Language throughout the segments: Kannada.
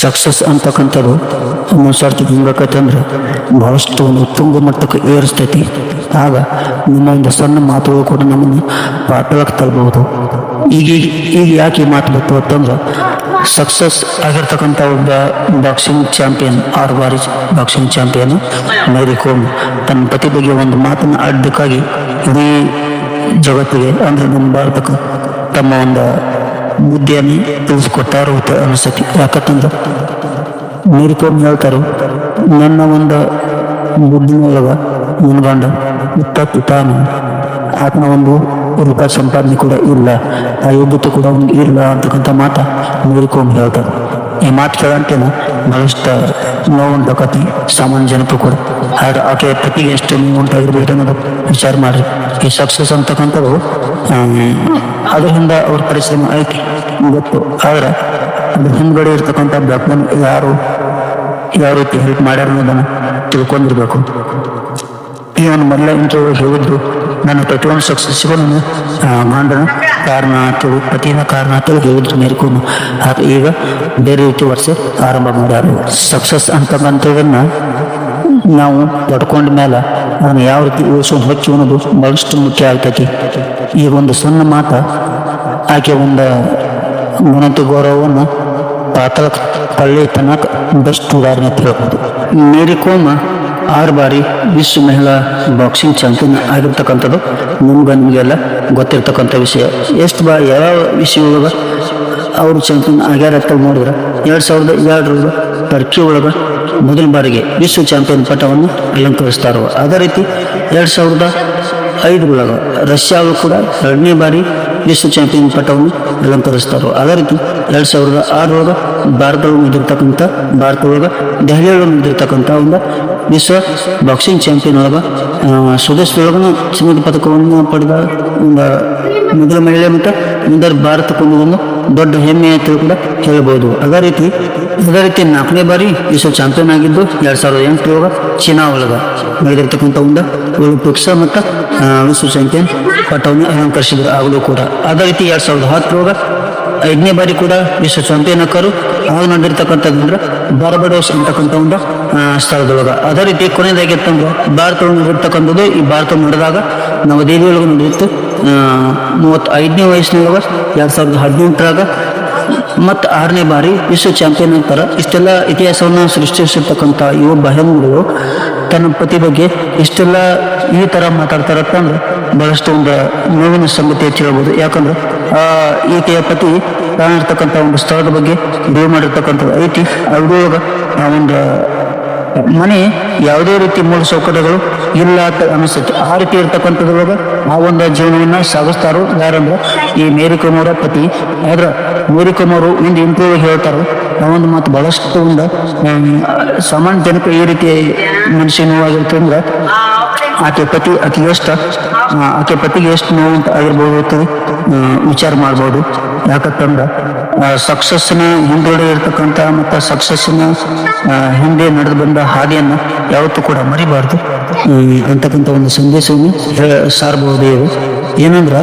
ಸಕ್ಸಸ್ ಅಂತಕ್ಕಂಥದ್ದು ಒಂದು ಸರ್ತಿ ಅಂದ್ರೆ ಬಹಳಷ್ಟು ಒಂದು ತುಂಬ ಮಟ್ಟಕ್ಕೆ ಏರಿಸ್ತೈತಿ. ಆಗ ನಿಮ್ಮ ಒಂದು ಸಣ್ಣ ಮಾತುಗಳು ಕೂಡ ನಮ್ಮನ್ನು ಪಾಠಕ್ಕೆ ತರಬಹುದು ಈಗ ಈಗ ಯಾಕೆ ಮಾತು ಬಂತು ಅಂತಂದ್ರೆ ಸಕ್ಸಸ್ ಆಗಿರ್ತಕ್ಕಂಥ ಒಬ್ಬ ಬಾಕ್ಸಿಂಗ್ ಚಾಂಪಿಯನ್ ಆರು ಬಾರಿ ಬಾಕ್ಸಿಂಗ್ ಚಾಂಪಿಯನ್ ಮೇರಿ ಕೋಮ್ ತನ್ನ ಪತಿ ಬಗ್ಗೆ ಒಂದು ಮಾತನ್ನು ಆಡಬೇಕಾಗಿ ಇಡೀ ಜಗತ್ತಿಗೆ ಅಂದರೆ ನಮ್ಮ ಭಾರತಕ್ಕೆ ತಮ್ಮ ಒಂದು ಬುದ್ಧಿಯನ್ನು ತಿಳಿಸ್ಕೊಟ್ಟಾರು ಅಂತ ಅನಿಸ್ತೈತಿ. ಯಾಕಂತಂದ್ರೆ ಮೇರಿ ಕೋಮ್ ಹೇಳ್ತಾರೆ, ನನ್ನ ಒಂದು ಬುದ್ಧಿನೊಳಗ ಮುನ್ಗಂಡ ಗಂಡ ಇತ್ತತ್ತು ತಾನು ಆತನ ಒಂದು ರೂಪಾಯಿ ಸಂಪಾದನೆ ಕೂಡ ಇಲ್ಲ ಆ ಯೋಗ್ಯತೆ ಕೂಡ ಅವ್ನಿಗೆ ಇಲ್ಲ ಅಂತಕ್ಕಂಥ ಮಾತ ಮೇರಿ ಕೋಮ್ ಹೇಳ್ತಾರೆ. ಈ ಮಾತು ಕೇಳಂತೇನ ಬಹಳಷ್ಟು ನೋವು ಉಂಟಾಕತಿ, ಸಾಮಾನ್ಯ ಜನಪ್ರ ಕೂಡ. ಆಕೆ ಪ್ರತಿ ಎಷ್ಟು ನೋವು ಉಂಟಾಗಿರ್ಬೋದು ಅನ್ನೋದು ವಿಚಾರ ಮಾಡ್ರಿ. ಈ ಸಕ್ಸಸ್ ಅಂತಕ್ಕಂಥದ್ದು ಅದರಿಂದ ಅವ್ರ ಪರಿಶ್ರಮ ಐತಿ, ಗೊತ್ತು. ಆದ್ರೆ ಅದ್ರ ಹಿಂದ್ಗಡೆ ಇರ್ತಕ್ಕಂಥ ಬ್ಯಾಕ್ಮನ್ ಯಾರು ಯಾವ ರೀತಿ ಹೆಲ್ಪ್ ಮಾಡ್ಯಾರ ಅನ್ನೋದನ್ನ ತಿಳ್ಕೊಂಡಿರ್ಬೇಕು. ಈ ಮೊದಲೇ ಇಂಟರ್ವ್ಯೂ ಹೇಳಿದ್ರು ನನ್ನ ಪ್ರತಿಯೊಂದು ಸಕ್ಸಸ್ ನಾನು ಗಂಡನ ಕಾರಣ ಆತಳು ಪತಿನ ಕಾರಣ ಆತಳು ಹೇಳಿದ್ರು ಮೇಲ್ಕೊಂಡು ಅದು ಈಗ ಬೇರೆ ರೀತಿ ವರ್ಷ ಆರಂಭ ಮಾಡ್ಯಾರ ಸಕ್ಸಸ್ ಅಂತಕ್ಕಂಥದನ್ನು ನಾವು ಪಡ್ಕೊಂಡ ಮೇಲೆ ಅದನ್ನು ಯಾವ ರೀತಿ ಉಳಿಸೋದು ಹೆಚ್ಚು ಅನ್ನೋದು ಬಹಳಷ್ಟು ಮುಖ್ಯ ಆಗ್ತೈತಿ. ಈ ಒಂದು ಸಣ್ಣ ಮಾತ ಆಕೆ ಒಂದು ಗುಣತಿ ಗೌರವವನ್ನು ಪಾತ್ರ ಪಳ್ಳಿ ತನಕ ಬೆಸ್ಟ್ ಉದಾಹರಣೆ ಅಂತ ಹೇಳ್ಬೋದು. ಮೇರಿ ಕೋಮ್ ಆರು ಬಾರಿ ವಿಶ್ವ ಮಹಿಳಾ ಬಾಕ್ಸಿಂಗ್ ಚಾಂಪಿಯನ್ ಆಗಿರ್ತಕ್ಕಂಥದ್ದು. ನಿಮ್ಗೆ ನಿಮಗೆಲ್ಲ ಗೊತ್ತಿರ್ತಕ್ಕಂಥ ವಿಷಯ. ಎಷ್ಟು ಬಾ ಯಾವ ವಿಷಯ ಒಳಗೆ ಅವರು ಚಾಂಪಿಯನ್ ಆಗ್ಯಾರ ಅಂತ ನೋಡಿದ್ರೆ? ಎರಡು ಸಾವಿರದ ಎರಡರೊಳಗೆ ಟರ್ಕಿ ಒಳಗೆ ಮೊದಲ ಬಾರಿಗೆ ವಿಶ್ವ ಚಾಂಪಿಯನ್ ಪಟ್ಟವನ್ನು ಅಲಂಕರಿಸ್ತಾರೋ ಅದೇ ರೀತಿ ಎರಡು ಸಾವಿರದ ಐದರೊಳಗೆ ರಷ್ಯಾವು ಕೂಡ ಎರಡನೇ ಬಾರಿ ವಿಶ್ವ ಚಾಂಪಿಯನ್ ಪಟ್ಟವನ್ನು ಅಲಂಕರಿಸ್ತಾರೋ ಅದೇ ರೀತಿ ಎರಡು ಸಾವಿರದ ಆರರೊಳಗೆ ಮುಂದಿರ್ತಕ್ಕಂಥ ನಿಂತಿರ್ತಕ್ಕಂಥ ಭಾರತದೊಳಗೆ ದೆಹಲಿಯೊಳಗೆ ಮುಂದಿರ್ತಕ್ಕಂಥ ಒಂದು ವಿಶ್ವ ಬಾಕ್ಸಿಂಗ್ ಚಾಂಪಿಯನ್ ಒಳಗೆ ಸ್ವದೇಶದೊಳಗೂ ಚಿನ್ನದ ಪದಕವನ್ನು ಪಡೆದ ಒಂದು ಮೊದಲ ಮಹಿಳೆ ಮತ್ತು ಮುಂದರ ಭಾರತಕ್ಕೊಂದು ಒಂದು ದೊಡ್ಡ ಹೆಮ್ಮೆ ಅಂತ ಕೂಡ ಹೇಳ್ಬೋದು. ಅದೇ ರೀತಿ ಅದೇ ರೀತಿ ನಾಲ್ಕನೇ ಬಾರಿ ವಿಶ್ವ ಚಾಂಪಿಯನ್ ಆಗಿದ್ದು ಎರಡು ಸಾವಿರದ ಎಂಟರೊಳಗೆ ಚೀನಾ ಒಳಗೆ ನಡೆದಿರ್ತಕ್ಕಂಥ ಒಂದು ಒಲಿಂಪಿಕ್ಸ್ ಮತ್ತು ವಿಶ್ವ ಚಾಂಪಿಯನ್ ಪಟ್ಟವನ್ನು ಅಲಂಕರಿಸಿದ್ರು ಆಗಲೂ ಕೂಡ. ಅದೇ ರೀತಿ ಎರಡು ಸಾವಿರದ ಹತ್ತರೊಳಗೆ ಐದನೇ ಬಾರಿ ಕೂಡ ವಿಶ್ವ ಚಾಂಪಿಯನ್ ಅಕ್ಕರು ಆಗ ನಡೆದಿರ್ತಕ್ಕಂಥದ್ದು ಅಂದ್ರೆ ಬಾರ್ಬಡೋಸ್ ಅಂತಕ್ಕಂಥ ಒಂದು ಸ್ಥಳದೊಳಗೆ. ಅದೇ ರೀತಿ ಕೊನೆಯದಾಗಿತ್ತಂದ್ರೆ ಭಾರತವನ್ನು ನೋಡಿರ್ತಕ್ಕಂಥದ್ದು ಈ ಭಾರತ ನಡೆದಾಗ ನವದೆಹಲಿಯೊಳಗೆ ನಡೆದಿತ್ತು. ಮೂವತ್ತು ಐದನೇ ವಯಸ್ಸಿನೊಳಗೆ ಎರಡು ಸಾವಿರದ ಹದಿನೆಂಟರಾಗ ಮತ್ತು ಆರನೇ ಬಾರಿ ವಿಶ್ವ ಚಾಂಪಿಯನ್ ಅಂತಾರೆ. ಇಷ್ಟೆಲ್ಲ ಇತಿಹಾಸವನ್ನು ಸೃಷ್ಟಿಸಿರ್ತಕ್ಕಂಥ ಯುವ ಬಹಿರಂಗಗಳು ತನ್ನ ಪತಿ ಬಗ್ಗೆ ಇಷ್ಟೆಲ್ಲ ಈ ಥರ ಮಾತಾಡ್ತಾರತ್ತಂದ್ರೆ ಬಹಳಷ್ಟು ಒಂದು ನೋವಿನ ಸಂಗತಿ ಅಂತ ಹೇಳ್ಬೋದು. ಯಾಕಂದ್ರೆ, ಆ, ಈಕೆಯ ಪತಿ ತಾನಿರ್ತಕ್ಕಂಥ ಒಂದು ಸ್ಥಳದ ಬಗ್ಗೆ ಬೇವ್ ಮಾಡಿರ್ತಕ್ಕಂಥದ್ದು. ಐತಿ, ಅದ್ರೊಳಗೆ ಆ ಒಂದು ಮನೆ ಯಾವುದೇ ರೀತಿ ಮೂಲ ಸೌಕರ್ಯಗಳು ಇಲ್ಲ ಅಂತ ಅನಿಸುತ್ತೆ. ಆ ರೀತಿ ಇರ್ತಕ್ಕಂಥದ್ರೊಳಗೆ ಆ ಒಂದು ಜೀವನವನ್ನ ಸಾಗಿಸ್ತಾರೋ ಯಾರಂದ್ರೆ ಈ ಮೇರಿ ಕುಮಾರ ಪತಿ. ಆದ್ರೆ ಮೇರಿ ಇಂದು ಒಂದು ಹೇಳ್ತಾರೆ. ಆ ಒಂದು ಮಾತು ಬಹಳಷ್ಟು ಒಂದು ಸಾಮಾನ್ಯ ಜನಕ್ಕೆ ಈ ರೀತಿ ಮನುಷ್ಯ ನೋವಾಗಿರುತ್ತೆ ಅಂದ್ರೆ ಆಕೆ ಪತಿ ಅತಿ ಎಷ್ಟು ಆಕೆ ಪತಿಗೆ ಎಷ್ಟು ನೋವು ಅಂತ ಆಗಿರ್ಬೋದು ವಿಚಾರ ಮಾಡ್ಬೋದು. ಯಾಕಂತಂದ್ರೆ ಸಕ್ಸಸ್ನ ಹಿಂದುಗಡೆ ಇರ್ತಕ್ಕಂಥ ಮತ್ತು ಸಕ್ಸಸ್ನ ಹಿಂದೆ ನಡೆದು ಬಂದ ಹಾದಿಯನ್ನು ಯಾವತ್ತೂ ಕೂಡ ಮರಿಬಾರ್ದು. ಅಂತಕ್ಕಂಥ ಒಂದು ಸಂದೇಶವನ್ನು ಸಾರಬಹುದು ಏನಂದ್ರೆ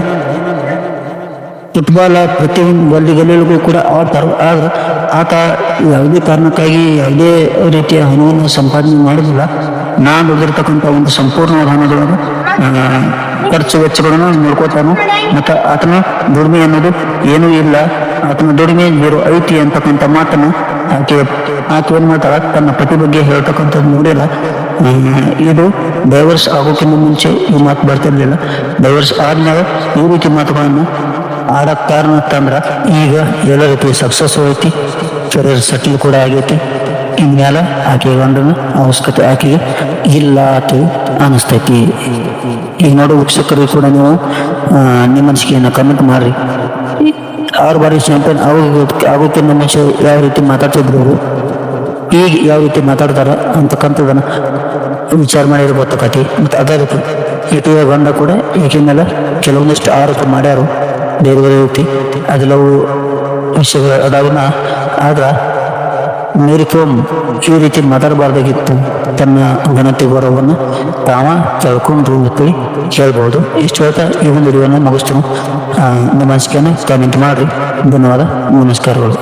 ಫುಟ್ಬಾಲ್ ಪ್ರತಿಯೊಂದು ಗಲ್ಲಿ ಗಲ್ಲಿಗಳಿಗೂ ಕೂಡ ಆಡ್ತಾರೆ ಆದ್ರೆ ಆತ ಯಾವುದೇ ಕಾರಣಕ್ಕಾಗಿ ಯಾವುದೇ ರೀತಿಯ ಹಣವನ್ನು ಸಂಪಾದನೆ ಮಾಡೋದಿಲ್ಲ. ನಾನು ಬಂದಿರತಕ್ಕಂಥ ಒಂದು ಸಂಪೂರ್ಣ ಹಣದೊಳಗೆ ಆ, ಖರ್ಚು ವೆಚ್ಚಗಳನ್ನು ನೋಡ್ಕೋತಾನು. ಮತ್ತು ಆತನ ದುಡಿಮೆ ಅನ್ನೋದು ಏನೂ ಇಲ್ಲ. ಆತನ ದುಡಿಮೆ ಜೀರೋ ಐತಿ ಅಂತಕ್ಕಂಥ ಮಾತನ್ನು ಆಕೆ ಆಕೆ ಏನು ಮಾಡ್ತಾಳ? ತನ್ನ ಪತಿ ಬಗ್ಗೆ ಹೇಳ್ತಕ್ಕಂಥದ್ದು ನೋಡಿಲ್ಲ. ಇದು ಡೈವರ್ಸ್ ಆಗೋಕ್ಕಿಂತ ಮುಂಚೆ ಈ ಮಾತು ಬರ್ತಿರ್ಲಿಲ್ಲ. ಡೈವರ್ಸ್ ಆದ್ಮೇಲೆ ಈ ರೀತಿ ಮಾತುಗಳನ್ನು ಆಡಕ್ಕೆ ಕಾರಣ ಅಂತಂದ್ರೆ ಈಗ ಎಲ್ಲ ರೀತಿ ಸಕ್ಸಸ್ ಐತಿ ಕೆರಿಯರ್ ಸೆಟಲ್ ಕೂಡ ಆಗೈತಿ. ಇನ್ಮೇಲೆ ಆಕೆ ಗಂಡನ ಅವಶ್ಯಕತೆ ಆಕೆಗೆ ಇಲ್ಲ ಅಂತ ಅನಿಸ್ತೈತಿ. ಈಗ ನೋಡು ವೀಕ್ಷಕರು ಕೂಡ ನೀವು ನಿಮ್ಮ ಅನಿಸಿಕೆಯನ್ನು ಕಮೆಂಟ್ ಮಾಡ್ರಿ. ಆರು ಬಾರಿ ಚಾಂಪಿಯನ್ ಆಗೋಕೆ ಆಗೋಕ್ಕಿಂತ ಮುಂಚೆ ಯಾವ ರೀತಿ ಮಾತಾಡ್ತಿದ್ರು ಅವರು? ಈಗ ಯಾವ ರೀತಿ ಮಾತಾಡ್ತಾರ ಅಂತಕ್ಕಂಥದ್ದನ್ನು ವಿಚಾರ ಮಾಡಿರ್ಬೋದು ಕಥೆ. ಮತ್ತು ಅದೇ ರೀತಿ ಇಟಿಯ ಬಂದ ಕೂಡ ಈ ಮೇಲೆ ಕೆಲವೊಂದಿಷ್ಟು ಆರೋಪ ಮಾಡ್ಯಾರು ಬೇರೆ ಬೇರೆ ರೀತಿ. ಅದೆಲ್ಲವೂ ವಿಷಯಗಳು ಅದಾವನ್ನ ಆದ್ರೆ ಮೇರಿ ಕೋಮ್ ಈ ರೀತಿ ಮಾತಾಡಬಾರ್ದಾಗಿತ್ತು ತನ್ನ ಘನತೆ ಗೌರವವನ್ನು ತಾವ ತಿಳ್ಕೊಂಡ್ರು ಅಂತೇಳಿ ಹೇಳ್ಬೋದು ಇಷ್ಟು ಹೇಳ್ತಾ ಈ ಒಂದು ವಿಡಿಯೋನ ಮುಗಿಸ್ತೀನಿ ಆ, ನಿಮ್ಮ ಅನಿಸಿಕೆಯನ್ನು ಕಾಮೆಂಟ್ ಮಾಡಿರಿ ಧನ್ಯವಾದ ನಮಸ್ಕಾರಗಳು